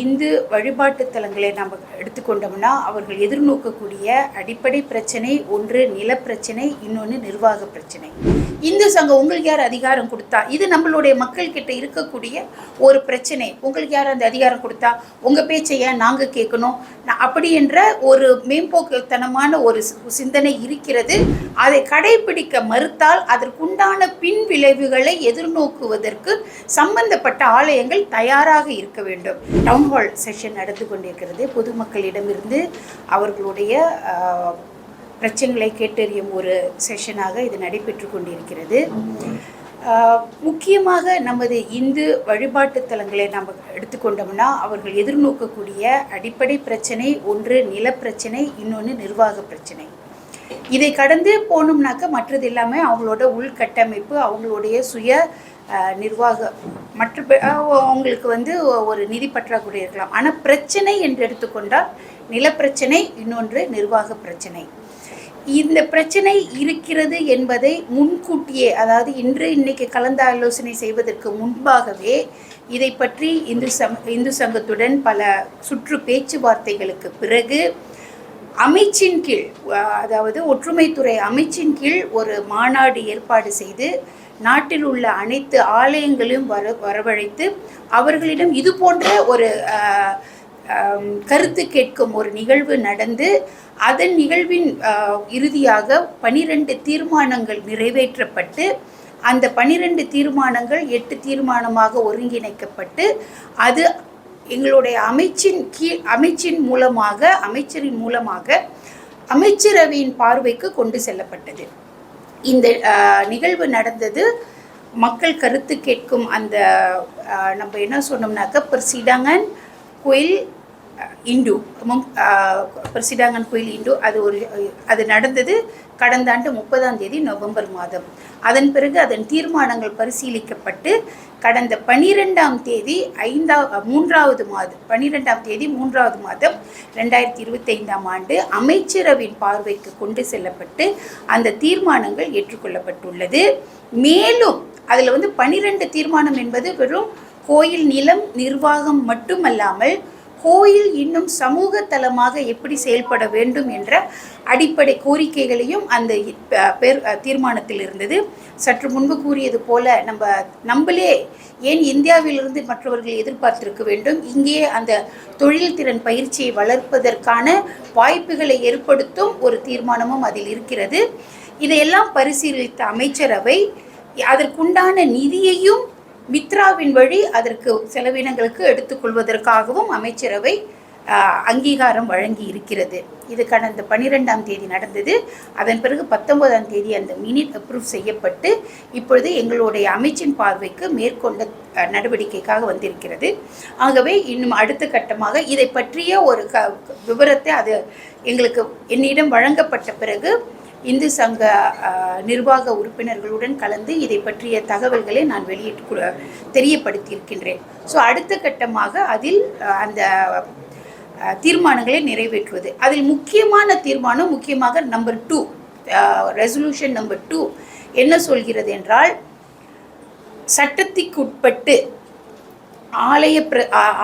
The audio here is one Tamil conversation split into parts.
இந்து வழிபாட்டு தலங்களை நாம் எடுத்துக்கொண்டோம்னா அவர்கள் எதிர்நோக்கக்கூடிய அடிப்படை பிரச்சனை ஒன்று நிலப்பிரச்சனை இன்னொன்று நிர்வாக பிரச்சனை. இந்து சங்கம் உங்களுக்கு யார் அதிகாரம் கொடுத்தா? இது நம்மளுடைய மக்கள்கிட்ட இருக்கக்கூடிய ஒரு பிரச்சனை. உங்களுக்கு யார் அந்த அதிகாரம் கொடுத்தா? உங்கள் பேச்சை ஏன் நாங்கள் கேட்கணும்? அப்படி என்ற ஒரு மேம்போக்குத்தனமான ஒரு சி- சிந்தனை இருக்கிறது. அதை கடைபிடிக்க மறுத்தால் அதற்குண்டான பின் விளைவுகளை எதிர்நோக்குவதற்கு சம்பந்தப்பட்ட ஆலயங்கள் தயாராக இருக்க வேண்டும். டவுன் ஹால் செஷன் நடந்து கொண்டிருக்கிறது பொதுமக்களிடமிருந்து அவர்களுடைய பிரச்சனைகளை கேட்டறியும் ஒரு செஷனாக இது நடைபெற்று கொண்டிருக்கிறது. முக்கியமாக நமது இந்து வழிபாட்டு தலங்களை நம்ம எடுத்துக்கொண்டோம்னா அவர்கள் எதிர்நோக்கக்கூடிய அடிப்படை பிரச்சனை ஒன்று நிலப்பிரச்சனை இன்னொன்று நிர்வாக பிரச்சனை. இதை கடந்து போனோம்னாக்க மற்றது எல்லாமே அவங்களோட உள்கட்டமைப்பு அவங்களுடைய சுய நிர்வாக மற்ற அவங்களுக்கு வந்து ஒரு நிதி பற்றாக்குறை இருக்கலாம். ஆனால் பிரச்சனை என்று எடுத்துக்கொண்டால் நிலப்பிரச்சனை இன்னொன்று நிர்வாக பிரச்சனை. இந்த பிரச்சனை இருக்கிறது என்பதை முன்கூட்டியே அதாவது இன்று இன்னைக்கு கலந்து ஆலோசனை செய்வதற்கு முன்பாகவே இதை பற்றி இந்து சம் இந்து சங்கத்துடன் பல சுற்று பேச்சுவார்த்தைகளுக்கு பிறகு அமைச்சின் கீழ் அதாவது ஒற்றுமைத்துறை அமைச்சின் கீழ் ஒரு மாநாடு ஏற்பாடு செய்து நாட்டில் உள்ள அனைத்து ஆலயங்களையும் வர வரவழைத்து அவர்களிடம் இது போன்ற ஒரு கருத்து கேட்கும் ஒரு நிகழ்வு நடந்து அதன் நிகழ்வின் இறுதியாக பனிரெண்டு தீர்மானங்கள் நிறைவேற்றப்பட்டு அந்த பனிரெண்டு தீர்மானங்கள் எட்டு தீர்மானமாக ஒருங்கிணைக்கப்பட்டு அது எங்களுடைய அமைச்சின் கீழ் அமைச்சின் மூலமாக அமைச்சரின் மூலமாக அமைச்சரவையின் பார்வைக்கு கொண்டு செல்லப்பட்டது. இந்த நிகழ்வு நடந்தது மக்கள் கருத்து கேட்கும் அந்த நம்ம என்ன சொன்னோம்னாக்க பிரசிடங்கன் கோயில் இண்டு இந்து பிரசிடாங்கன் கோயில் இந்து அது ஒரு அது நடந்தது கடந்த ஆண்டு முப்பதாம் தேதி நவம்பர் மாதம். அதன் பிறகு அதன் தீர்மானங்கள் பரிசீலிக்கப்பட்டு கடந்த பனிரெண்டாம் தேதி ஐந்தா மூன்றாவது மாதம் பனிரெண்டாம் தேதி மூன்றாவது மாதம் ரெண்டாயிரத்தி இருபத்தைந்தாம் ஆண்டு அமைச்சரவின் பார்வைக்கு கொண்டு செல்லப்பட்டு அந்த தீர்மானங்கள் ஏற்றுக்கொள்ளப்பட்டுள்ளது. மேலும் அதில் வந்து பனிரெண்டு தீர்மானம் என்பது வெறும் கோயில் நிலம் நிர்வாகம் மட்டுமல்லாமல் கோயில் இன்னும் சமூக தலமாக எப்படி செயல்பட வேண்டும் என்ற அடிப்படை கோரிக்கைகளையும் அந்த இ- பேர் தீர்மானத்தில் இருந்தது. சற்று முன்பு கூறியது போல நம்ம நம்மளே ஏன் இந்தியாவிலிருந்து மற்றவர்கள் எதிர்பார்த்திருக்க வேண்டும்? இங்கே அந்த தொழில் திறன் பயிற்சியை வளர்ப்பதற்கான வாய்ப்புகளை ஏற்படுத்தும் ஒரு தீர்மானமும் அதில் இருக்கிறது. இதையெல்லாம் பரிசீலித்த அமைச்சரவை அதற்குண்டான நிதியையும் மித்ராவின் வழி அதற்கு செலவினங்களுக்கு எடுத்துக்கொள்வதற்காகவும் அமைச்சரவை அங்கீகாரம் வழங்கி இருக்கிறது இது கடந்த பன்னிரெண்டாம் தேதி நடந்தது. அதன் பிறகு பத்தொன்பதாம் தேதி அந்த மினிட் அப்ரூவ் செய்யப்பட்டு இப்பொழுது எங்களுடைய அமைச்சின் பார்வைக்கு மேற்கொண்ட நடவடிக்கைக்காக வந்திருக்கிறது. ஆகவே இன்னும் அடுத்த கட்டமாக இதை பற்றிய ஒரு க விவரத்தை அது எங்களுக்கு என்னிடம் வழங்கப்பட்ட பிறகு இந்து சங்க நிர்வாக உறுப்பினர்களுடன் கலந்து இதை பற்றிய தகவல்களை நான் வெளியிட்டு தெரியப்படுத்தியிருக்கின்றேன். ஸோ அடுத்த கட்டமாக அதில் அந்த தீர்மானங்களை நிறைவேற்றுவது. அதில் முக்கியமான தீர்மானம் முக்கியமாக number two resolution number two என்ன சொல்கிறது என்றால் சட்டத்திற்குட்பட்டு ஆலய பிர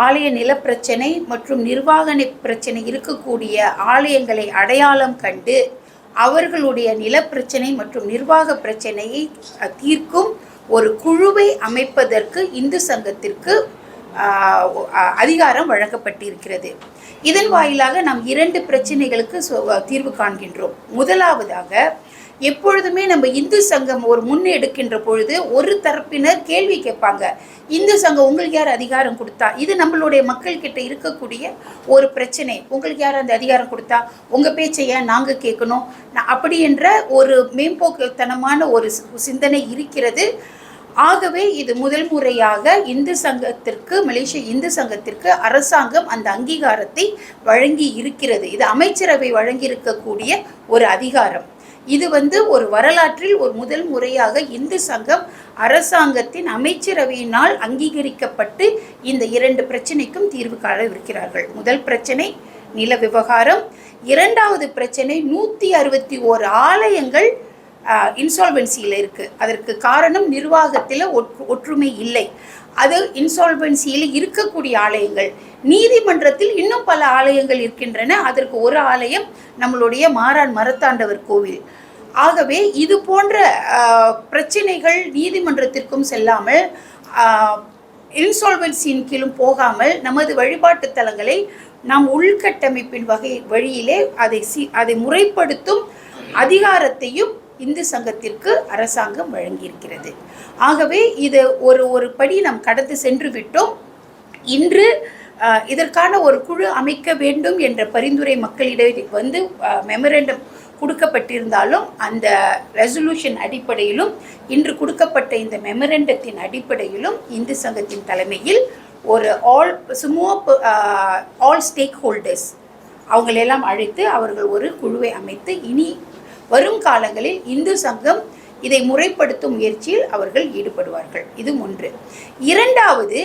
ஆலய நிலப்பிரச்சனை மற்றும் நிர்வாக பிரச்சனை இருக்கக்கூடிய ஆலயங்களை அடையாளம் கண்டு அவர்களுடைய நிலப்பிரச்சனை மற்றும் நிர்வாக பிரச்சனையை தீர்க்கும் ஒரு குழுவை அமைப்பதற்கு இந்து சங்கத்திற்கு அதிகாரம் வழங்கப்பட்டிருக்கிறது. இதன் வாயிலாக நாம் இரண்டு பிரச்சனைகளுக்கு தீர்வு காண்கின்றோம். முதலாவதாக எப்பொழுதுமே நம்ம இந்து சங்கம் ஒரு முன்னெடுக்கின்ற பொழுது ஒரு தரப்பினர் கேள்வி கேட்பாங்க. இந்து சங்கம் உங்களுக்கு யார் அதிகாரம் கொடுத்தா? இது நம்மளுடைய மக்கள் கிட்ட இருக்கக்கூடிய ஒரு பிரச்சனை. உங்களுக்கு யார் அந்த அதிகாரம் கொடுத்தா? உங்க பேச்சை ஏன் நாங்க கேட்கணும்? அப்படி என்ற ஒரு மேம்போக்குத்தனமான ஒரு சிந்தனை இருக்கிறது. ஆகவே இது முதல் முறையாக இந்து சங்கத்திற்கு மலேசிய இந்து சங்கத்திற்கு அரசாங்கம் அந்த அங்கீகாரத்தை வழங்கி இருக்கிறது. இது அமைச்சரவை வழங்கியிருக்கக்கூடிய ஒரு அதிகாரம். இது வந்து ஒரு வரலாற்றில் ஒரு முதல் முறையாக இந்து சங்கம் அரசாங்கத்தின் அமைச்சரவையினால் அங்கீகரிக்கப்பட்டு இந்த இரண்டு பிரச்சனைக்கும் தீர்வு காணவிருக்கிறார்கள். முதல் பிரச்சனை நில விவகாரம். இரண்டாவது பிரச்சனை நூற்றி அறுபத்தி ஓர் ஆலயங்கள் இன்சால்வென்சியில் இருக்குது அதற்கு காரணம் நிர்வாகத்தில் ஒற்று ஒற்றுமை இல்லை. அது இன்சால்வென்சியில் இருக்கக்கூடிய ஆலயங்கள். நீதிமன்றத்தில் இன்னும் பல ஆலயங்கள் இருக்கின்றன. அதற்கு ஒரு ஆலயம் நம்மளுடைய மாறான் மரத்தாண்டவர் கோவில். ஆகவே இது போன்ற பிரச்சனைகள் நீதிமன்றத்திற்கும் செல்லாமல் இன்சால்வென்சியின் கீழும் போகாமல் நமது வழிபாட்டு தலங்களை நாம் உள்கட்டமைப்பின் வகை வழியிலே அதை சி அதை முறைப்படுத்தும் அதிகாரத்தையும் இந்து சங்கத்திற்கு அரசாங்கம் வழங்கியிருக்கிறது. ஆகவே இது ஒரு ஒரு படி நாம் கடந்து சென்று விட்டோம். இன்று இதற்கான ஒரு குழு அமைக்க வேண்டும் என்ற பரிந்துரை மக்களிடையே வந்து மெமரண்டம் கொடுக்கப்பட்டிருந்தாலும் அந்த ரெசல்யூஷன் அடிப்படையிலும் இன்று கொடுக்கப்பட்ட இந்த மெமரண்டத்தின் அடிப்படையிலும் இந்து சங்கத்தின் தலைமையில் ஒரு ஆல் சுமோ ஆல் ஸ்டேக் ஹோல்டர்ஸ் அவங்களெல்லாம் அழைத்து அவர்கள் ஒரு குழுவை அமைத்து இனி வரும் காலங்களில் இந்து சங்கம் இதை முறைப்படுத்தும் முயற்சியில் அவர்கள் ஈடுபடுவார்கள். இது ஒன்று. இரண்டாவது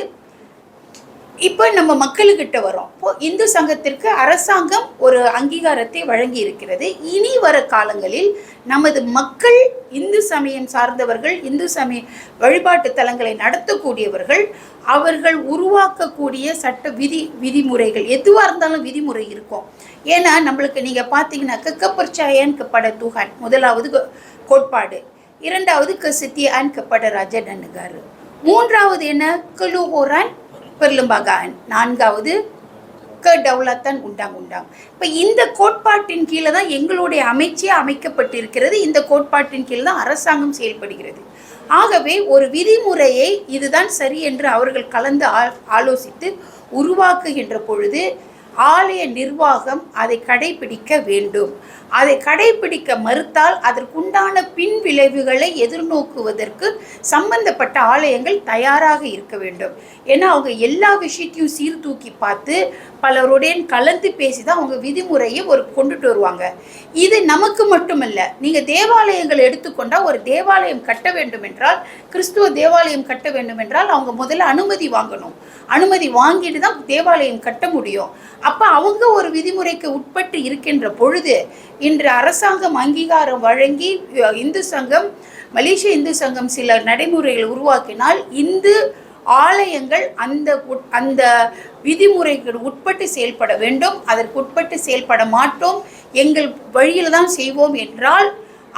இப்போ நம்ம மக்களுக்கிட்ட வரோம் இப்போ இந்து சங்கத்திற்கு அரசாங்கம் ஒரு அங்கீகாரத்தை வழங்கி இருக்கிறது இனி வர காலங்களில் நமது மக்கள் இந்து சமயம் சார்ந்தவர்கள் இந்து சமய வழிபாட்டு தலங்களை நடத்தக்கூடியவர்கள் அவர்கள் உருவாக்கக்கூடிய சட்ட விதி விதிமுறைகள் எதுவாக இருந்தாலும் விதிமுறை இருக்கும். ஏன்னா நம்மளுக்கு நீங்கள் பார்த்தீங்கன்னா கக்கப்பர்ச்சாயன் கப்பட தூஹான் முதலாவது கோ- கோட்பாடு. இரண்டாவது கசித்தியான் கப்பட ராஜடனுகாரு மூன்றாவது என்ன? கலூஹோரான் பெர்லும்பகான் நான்காவது க டவுலத்தான் உண்டாங் உண்டாங் இப்போ இந்த கோட்பாட்டின் கீழே தான் எங்களுடைய அமைச்சே அமைக்கப்பட்டிருக்கிறது. இந்த கோட்பாட்டின் கீழே தான் அரசாங்கம் செயல்படுகிறது. ஆகவே ஒரு விதிமுறையை இதுதான் சரி என்று அவர்கள் கலந்து ஆ ஆலோசித்து உருவாக்குகின்ற பொழுது ஆலய நிர்வாகம் அதை கடைபிடிக்க வேண்டும். அதை கடைபிடிக்க மறுத்தால் அதற்குண்டான பின் விளைவுகளை எதிர்நோக்குவதற்கு சம்பந்தப்பட்ட ஆலயங்கள் தயாராக இருக்க வேண்டும். ஏன்னா அவங்க எல்லா விஷயத்தையும் சீர்தூக்கி பார்த்து பலருடன் கலந்து பேசி தான் அவங்க விதிமுறையை ஒரு கொண்டுட்டு வருவாங்க. இது நமக்கு மட்டுமல்ல நீங்கள் தேவாலயங்கள் எடுத்துக்கொண்டால் ஒரு தேவாலயம் கட்ட வேண்டும் என்றால் கிறிஸ்துவ தேவாலயம் கட்ட வேண்டும் என்றால் அவங்க முதல்ல அனுமதி வாங்கணும். அனுமதி வாங்கிட்டு தான் தேவாலயம் கட்ட முடியும். அப்போ அவங்க ஒரு விதிமுறைக்கு உட்பட்டு இருக்கின்ற பொழுது இன்று அரசாங்கம் அங்கீகாரம் வழங்கி இந்து சங்கம் மலேசிய இந்து சங்கம் சில நடைமுறைகளை உருவாக்கினால் இந்து ஆலயங்கள் அந்த உட்- அந்த விதிமுறைகள் உட்பட்டு செயல்பட வேண்டும். அதற்கு உட்பட்டு செயல்பட மாட்டோம். எங்கள் வழியில் தான் செய்வோம் என்றால்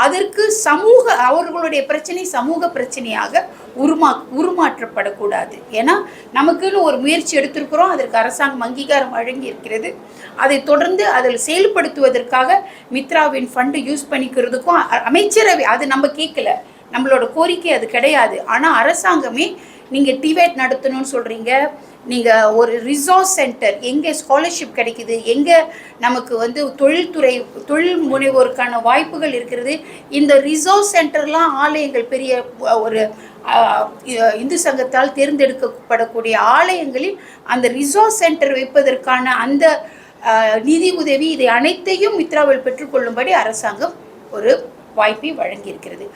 அதற்கு சமூக அவர்களுடைய பிரச்சனை சமூக பிரச்சனையாக உருமா உருமாற்றப்படக்கூடாது. ஏன்னா நமக்குன்னு ஒரு முயற்சி எடுத்திருக்கிறோம் அதற்கு அரசாங்கம் அங்கீகாரம் வழங்கி இருக்கிறது அதை தொடர்ந்து அதில் செயல்படுத்துவதற்காக மித்ராவின் ஃபண்டு யூஸ் பண்ணிக்கிறதுக்கும் அமைச்சரவை அது நம்ம கேட்கல. நம்மளோட கோரிக்கை அது கிடையாது. ஆனால் அரசாங்கமே நீங்கள் டிவேட் நடத்தணும்னு சொல்கிறீங்க நீங்கள் ஒரு ரிசோர்ஸ் சென்டர் எங்கே ஸ்காலர்ஷிப் கிடைக்குது எங்கே நமக்கு வந்து தொழில்துறை தொழில் முனைவோருக்கான வாய்ப்புகள் இருக்கிறது இந்த ரிசோர்ஸ் சென்டர்லாம் ஆலயங்கள் பெரிய ஒரு இந்து சங்கத்தால் தேர்ந்தெடுக்கப்படக்கூடிய ஆலயங்களில் அந்த ரிசோர்ஸ் சென்டர் வைப்பதற்கான அந்த நிதி உதவி இதை அனைத்தையும் மித்ராவில் பெற்றுக்கொள்ளும்படி அரசாங்கம் ஒரு வாய்ப்பை வழங்கியிருக்கிறது.